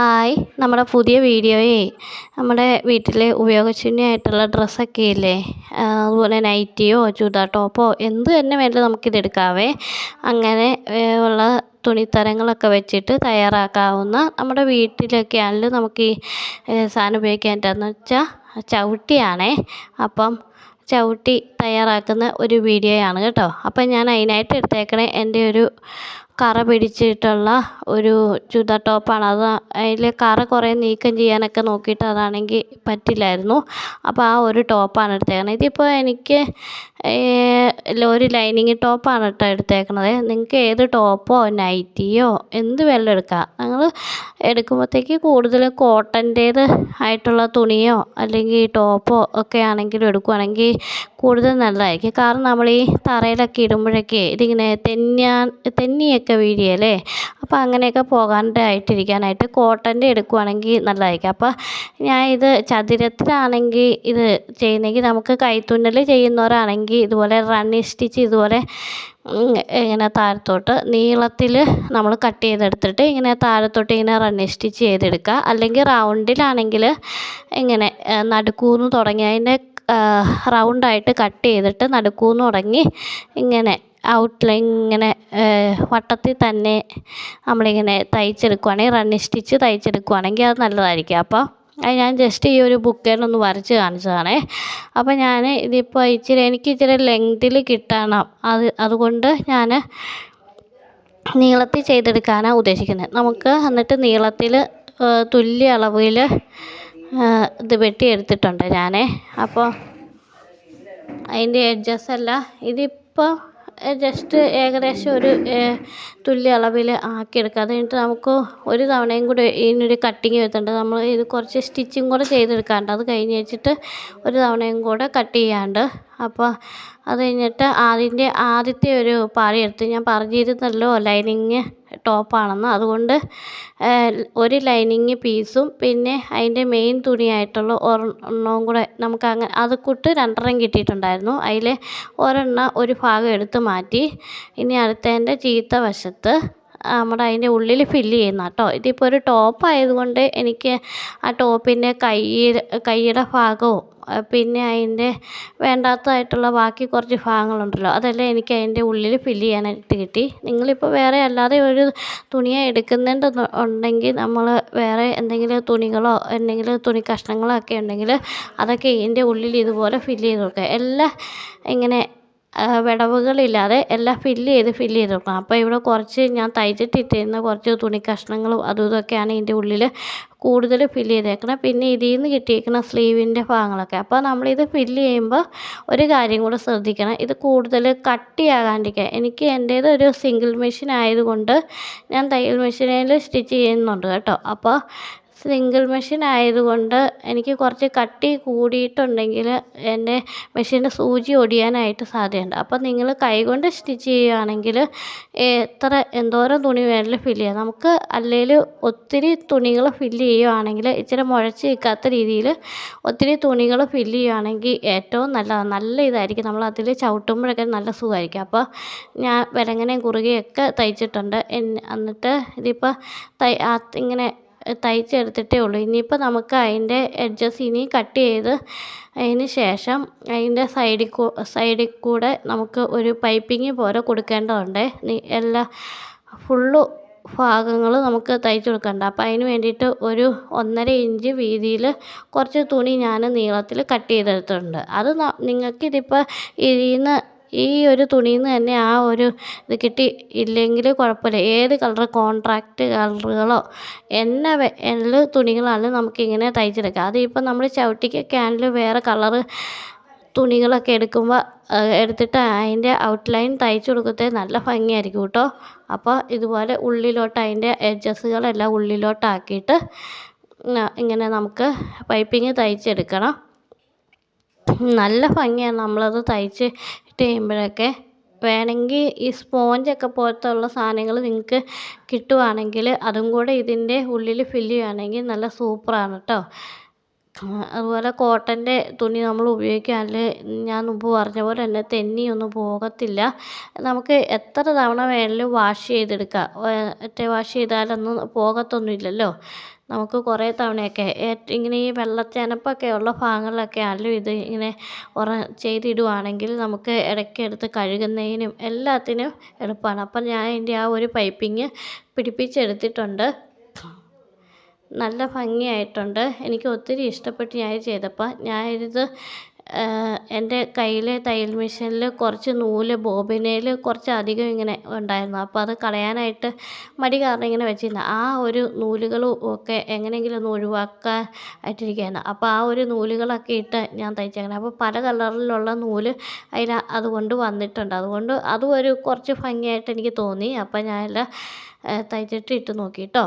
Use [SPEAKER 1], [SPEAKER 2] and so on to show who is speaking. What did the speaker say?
[SPEAKER 1] Hi. നമ്മുടെ പുതിയ വീഡിയോയെ നമ്മുടെ വീട്ടിൽ ഉപയോഗശൂന്യമായിട്ടുള്ള ഡ്രസ്സൊക്കെ ഇല്ലേ? അതുപോലെ നൈറ്റിയോ ചുരിദാർ ടോപ്പോ എന്ത് തന്നെ വേണമെങ്കിലും നമുക്കിതെടുക്കാവേ അങ്ങനെ ഉള്ള തുണിത്തരങ്ങളൊക്കെ വെച്ചിട്ട് തയ്യാറാക്കാവുന്ന നമ്മുടെ വീട്ടിലൊക്കെ ആണെങ്കിലും നമുക്ക് ഈ സാധനം ഉപയോഗിക്കാൻ പറ്റുകയെന്ന് വെച്ചാൽ ചവിട്ടിയാണേ. അപ്പം ചവിട്ടി തയ്യാറാക്കുന്ന ഒരു വീഡിയോയാണ് കേട്ടോ. അപ്പം ഞാൻ അതിനായിട്ട് എടുത്തേക്കണേ എന്റെ ഒരു കറ പിടിച്ചിട്ടുള്ള ഒരു ചുരിദാർ ടോപ്പാണ്. അത് അതിൽ കറ കുറേ നീക്കം ചെയ്യാനൊക്കെ നോക്കിയിട്ട് അതാണെങ്കിൽ പറ്റില്ലായിരുന്നു. അപ്പോൾ ആ ഒരു ടോപ്പാണ് എടുത്തേക്കണത് ഇതിപ്പോൾ എനിക്ക് ഒരു ലൈനിങ് ടോപ്പാണ് കേട്ടോ എടുത്തേക്കണത്. നിങ്ങൾക്ക് ഏത് ടോപ്പോ നൈറ്റിയോ എന്ത് വേണമെങ്കിലും എടുക്കാം. നിങ്ങൾ എടുക്കുമ്പോഴത്തേക്ക് കൂടുതലും കോട്ടന്റേത് ആയിട്ടുള്ള തുണിയോ അല്ലെങ്കിൽ ടോപ്പോ ഒക്കെ ആണെങ്കിലും എടുക്കുകയാണെങ്കിൽ കൂടുതൽ നല്ലതായിരിക്കും. കാരണം നമ്മൾ ഈ തറയിലൊക്കെ ഇടുമ്പോഴൊക്കെ ഇതിങ്ങനെ തെന്നിയാൻ തെന്നിയൊക്കെ വീഴുകയില്ലേ അപ്പോൾ അങ്ങനെയൊക്കെ പോകാണ്ടായിട്ടിരിക്കാനായിട്ട് കോട്ടന്റെ എടുക്കുവാണെങ്കിൽ നല്ലതായിരിക്കും. അപ്പോൾ ഞാൻ ഇത് ചതുരത്തിലാണെങ്കിൽ ഇത് ചെയ്യുന്നെങ്കിൽ നമുക്ക് കൈത്തുന്നൽ ചെയ്യുന്നവരാണെങ്കിൽ ഇതുപോലെ റണ്ണി സ്റ്റിച്ച് ഇതുപോലെ ഇങ്ങനെ താഴത്തോട്ട് നീളത്തിൽ നമ്മൾ കട്ട് ചെയ്തെടുത്തിട്ട് ഇങ്ങനെ താഴത്തോട്ട് ഇങ്ങനെ റണ്ണി സ്റ്റിച്ച് ചെയ്തെടുക്കുക. അല്ലെങ്കിൽ റൗണ്ടിലാണെങ്കിൽ ഇങ്ങനെ നടുക്കൂന്ന് തുടങ്ങി അതിന്റെ റൗണ്ടായിട്ട് കട്ട് ചെയ്തിട്ട് നടുക്കൂന്ന് തുടങ്ങി ഇങ്ങനെ ഔട്ട്ലൈൻ ഇങ്ങനെ വട്ടത്തിൽ തന്നെ നമ്മളിങ്ങനെ തയ്ച്ചെടുക്കുവാണെങ്കിൽ റണ്ണിങ് സ്റ്റിച്ച് തയ്ച്ചെടുക്കുവാണെങ്കിൽ അത് നല്ലതായിരിക്കും. അപ്പോൾ അത് ഞാൻ ജസ്റ്റ് ഈ ഒരു ബുക്കേലൊന്ന് വരച്ച് കാണിച്ചതാണേ. അപ്പോൾ ഞാൻ ഇതിപ്പോൾ ഇച്ചിരി എനിക്ക് ഇച്ചിരി ലെങ്തിൽ കിട്ടണം. അത് അതുകൊണ്ട് ഞാൻ നീളത്തിൽ ചെയ്തെടുക്കാനാണ് ഉദ്ദേശിക്കുന്നത്. നമുക്ക് എന്നിട്ട് നീളത്തിൽ തുല്യ അളവിൽ ഇത് വെട്ടിയെടുത്തിട്ടുണ്ട് ഞാൻ അപ്പോൾ അതിന്റെ എഡ്ജസ് അല്ല ഇതിപ്പോൾ ജസ്റ്റ് ഏകദേശം ഒരു തുല്യ അളവിൽ ആക്കിയെടുക്കുക. അത് കഴിഞ്ഞിട്ട് നമുക്ക് ഒരു തവണയും കൂടി ഇതിനൊരു കട്ടിങ് വരുത്തേണ്ടത് നമ്മൾ ഇത് കുറച്ച് സ്റ്റിച്ചിങ് കൂടെ ചെയ്തെടുക്കാനുണ്ട് അത് കഴിഞ്ഞ് വെച്ചിട്ട് ഒരു തവണയും കൂടെ കട്ട് ചെയ്യാനുണ്ട് അപ്പോൾ അത് കഴിഞ്ഞിട്ട് അതിന്റെ ആദ്യത്തെ ഒരു പാളി എടുത്ത് ഞാൻ പറഞ്ഞിരുന്നല്ലോ ലൈനിങ് ടോപ്പാണെന്ന് അതുകൊണ്ട് ഒരു ലൈനിങ് പീസും പിന്നെ അതിന്റെ മെയിൻ തുണിയായിട്ടുള്ള ഒരെണ്ണവും കൂടെ നമുക്ക് അങ്ങനെ അത് കൂട്ട് രണ്ടെണ്ണം കിട്ടിയിട്ടുണ്ടായിരുന്നു. അതിൽ ഒരെണ്ണം ഒരു ഭാഗം എടുത്ത് മാറ്റി. ഇനി അടുത്തതിന്റെ ചീത്ത വശത്ത് നമ്മുടെ അതിന്റെ ഉള്ളിൽ ഫില്ല് ചെയ്യുന്ന കേട്ടോ ഇതിപ്പോൾ ഒരു ടോപ്പ് ആയതുകൊണ്ട് എനിക്ക് ആ ടോപ്പിന്റെ കൈ കൈയുടെ ഭാഗവും പിന്നെ അതിന്റെ വേണ്ടാത്തതായിട്ടുള്ള ബാക്കി കുറച്ച് ഭാഗങ്ങളുണ്ടല്ലോ. അതെല്ലാം എനിക്ക് അതിന്റെ ഉള്ളിൽ ഫില്ല് ചെയ്യാനായിട്ട് കിട്ടി. നിങ്ങളിപ്പോൾ വേറെ അല്ലാതെ ഒരു തുണിയാണ് എടുക്കുന്നുണ്ട് ഉണ്ടെങ്കിൽ നമ്മൾ വേറെ എന്തെങ്കിലും തുണികളോ എന്തെങ്കിലും തുണി കഷ്ണങ്ങളോ ഒക്കെ ഉണ്ടെങ്കിൽ അതൊക്കെ ഇതിന്റെ ഉള്ളിൽ ഇതുപോലെ ഫില്ല് ചെയ്ത് കൊടുക്കുക. എല്ലാം ഇങ്ങനെ വിടവുകളില്ലാതെ എല്ലാം ഫില്ല് ചെയ്ത് ഫില്ല് ചെയ്ത് വെക്കണം. അപ്പോൾ ഇവിടെ കുറച്ച് ഞാൻ തയ്ച്ചിട്ടിട്ടിരുന്ന കുറച്ച് തുണി കഷ്ണങ്ങളും അതും ഇതൊക്കെയാണ് ഇതിന്റെ ഉള്ളിൽ കൂടുതൽ ഫില്ല് ചെയ്തേക്കുന്നത് പിന്നെ ഇതിൽ നിന്ന് കിട്ടിയേക്കുന്ന സ്ലീവിന്റെ ഭാഗങ്ങളൊക്കെ. അപ്പോൾ നമ്മളിത് ഫില്ല് ചെയ്യുമ്പോൾ ഒരു കാര്യം കൂടെ ശ്രദ്ധിക്കണം. ഇത് കൂടുതൽ കട്ടിയാകാണ്ടിരിക്കുക എനിക്ക് എന്റേത് ഒരു സിംഗിൾ മെഷീൻ ആയതുകൊണ്ട് ഞാൻ തയ്യൽ മെഷീനിൽ സ്റ്റിച്ച് ചെയ്യുന്നുണ്ട് കേട്ടോ. അപ്പോൾ സിംഗിൾ മെഷീൻ ആയതുകൊണ്ട് എനിക്ക് കുറച്ച് കട്ടി കൂടിയിട്ടുണ്ടെങ്കിൽ എന്റെ മെഷീന്റെ സൂചി ഒടിയാനായിട്ട് സാധ്യതയുണ്ട്. അപ്പോൾ നിങ്ങൾ കൈകൊണ്ട് സ്റ്റിച്ച് ചെയ്യുകയാണെങ്കിൽ എത്ര എന്തോരം തുണി വേണമെങ്കിലും ഫില്ല് ചെയ്യാം. നമുക്ക് അല്ലെങ്കിൽ ഒത്തിരി തുണികൾ ഫില്ല് ചെയ്യുകയാണെങ്കിൽ ഇച്ചിരി മുഴച്ച് നിൽക്കാത്ത രീതിയിൽ ഒത്തിരി തുണികൾ ഫില്ല് ചെയ്യുകയാണെങ്കിൽ ഏറ്റവും നല്ലതാണ് നല്ല ഇതായിരിക്കും. നമ്മൾ അതിൽ ചവിട്ടുമ്പോഴൊക്കെ നല്ല സുഖമായിരിക്കും. അപ്പോൾ ഞാൻ വിലങ്ങനെയും കുറുകയൊക്കെ തയ്ച്ചിട്ടുണ്ട്. എന്നിട്ട് ഇതിപ്പോൾ തൈ ഇങ്ങനെ തയ്ച്ചെടുത്തിട്ടേ ഉള്ളൂ ഇനിയിപ്പോൾ നമുക്ക് അതിന്റെ എഡ്ജസ് ഇനി കട്ട് ചെയ്ത് അതിന് ശേഷം അതിന്റെ സൈഡിൽ സൈഡിൽ കൂടെ നമുക്ക് ഒരു പൈപ്പിംഗ് പോലെ കൊടുക്കേണ്ടതുണ്ട്. എല്ലാ ഫുള്ള് ഭാഗങ്ങൾ നമുക്ക് തയ്ച്ച് കൊടുക്കണ്ട. അപ്പോൾ അതിന് വേണ്ടിയിട്ട് ഒരു ഒന്നര ഇഞ്ച് വീതിയിൽ കുറച്ച് തുണി ഞാൻ നീളത്തിൽ കട്ട് ചെയ്തെടുത്തിട്ടുണ്ട്. അത് നിങ്ങൾക്കിതിപ്പോൾ ഇതിൽ നിന്ന് ഈ ഒരു തുണിയിൽ നിന്ന് തന്നെ ആ ഒരു ഇത് കിട്ടി ഇല്ലെങ്കിൽ കുഴപ്പമില്ല. ഏത് കളർ കോൺട്രാക്റ്റ് കളറുകളോ എന്ന എല്ലാ തുണികളാണെങ്കിലും നമുക്കിങ്ങനെ തയ്ച്ചെടുക്കാം. അതിപ്പോൾ നമ്മൾ ചവിട്ടിക്കൊക്കെ ആണെങ്കിലും വേറെ കളറ് തുണികളൊക്കെ എടുക്കുമ്പോൾ എടുത്തിട്ട് അതിന്റെ ഔട്ട്ലൈൻ തയ്ച്ച് കൊടുക്കത്തെ നല്ല ഭംഗിയായിരിക്കും കേട്ടോ. അപ്പോൾ ഇതുപോലെ ഉള്ളിലോട്ട് അതിന്റെ എഡ്ജസ്സുകളെല്ലാം ഉള്ളിലോട്ടാക്കിയിട്ട് ഇങ്ങനെ നമുക്ക് പൈപ്പിങ് തയ്ച്ചെടുക്കണം. നല്ല ഭംഗിയാണ്. നമ്മളത് തയ്ച്ച് ഇട്ട് കഴിയുമ്പോഴൊക്കെ വേണമെങ്കിൽ ഈ സ്പോഞ്ചൊക്കെ പോലത്തെ ഉള്ള സാധനങ്ങൾ നിങ്ങൾക്ക് കിട്ടുവാണെങ്കിൽ അതും കൂടെ ഇതിന്റെ ഉള്ളിൽ ഫില്ല് ചെയ്യുകയാണെങ്കിൽ നല്ല സൂപ്പറാണ് കേട്ടോ അതുപോലെ കോട്ടന്റെ തുണി നമ്മൾ ഉപയോഗിക്കുകയാണെങ്കിൽ ഞാൻ മുമ്പ് പറഞ്ഞ പോലെ തന്നെ തെന്നിയൊന്നും പോകത്തില്ല. നമുക്ക് എത്ര തവണ വേണമെങ്കിലും വാഷ് ചെയ്തെടുക്കാം. ഒറ്റ വാഷ് ചെയ്താലൊന്നും പോകത്തൊന്നുമില്ലല്ലോ. നമുക്ക് കുറേ തവണയൊക്കെ ഇങ്ങനെ ഈ വെള്ളച്ചനപ്പൊക്കെ ഉള്ള ഭാഗങ്ങളിലൊക്കെ ആണെങ്കിലും ഇത് ഇങ്ങനെ ഉറ ചെയ്തിടുവാണെങ്കിൽ നമുക്ക് ഇടയ്ക്ക് എടുത്ത് കഴുകുന്നതിനും എല്ലാത്തിനും എളുപ്പമാണ്. അപ്പം ഞാൻ അതിന്റെ ആ ഒരു പൈപ്പിങ് പിടിപ്പിച്ചെടുത്തിട്ടുണ്ട്. നല്ല ഭംഗിയായിട്ടുണ്ട്. എനിക്ക് ഒത്തിരി ഇഷ്ടപ്പെട്ട് ഞാൻ ഇത് ചെയ്തപ്പോൾ ഞാനിത് എന്റെ കയ്യിലെ തയ്യൽ മെഷീനിൽ കുറച്ച് നൂൽ ബോബിനയിൽ കുറച്ച് അധികം ഇങ്ങനെ ഉണ്ടായിരുന്നു. അപ്പോൾ അത് കളയാനായിട്ട് മടി കാരണം ഇങ്ങനെ വെച്ചിരുന്നു. ആ ഒരു നൂലുകളും ഒക്കെ എങ്ങനെയെങ്കിലും ഒന്ന് ഒഴിവാക്കാൻ ആയിട്ടിരിക്കുകയാണ് അപ്പോൾ ആ ഒരു നൂലുകളൊക്കെ ഇട്ട് ഞാൻ തയ്ച്ചേക്കണം. അപ്പോൾ പല കളറിലുള്ള നൂൽ അതിൽ അതുകൊണ്ട് വന്നിട്ടുണ്ട്. അതുകൊണ്ട് അതും ഒരു കുറച്ച് ഭംഗിയായിട്ട് എനിക്ക് തോന്നി. അപ്പോൾ ഞാനെല്ലാം തയ്ച്ചിട്ട് ഇട്ട് നോക്കി കേട്ടോ.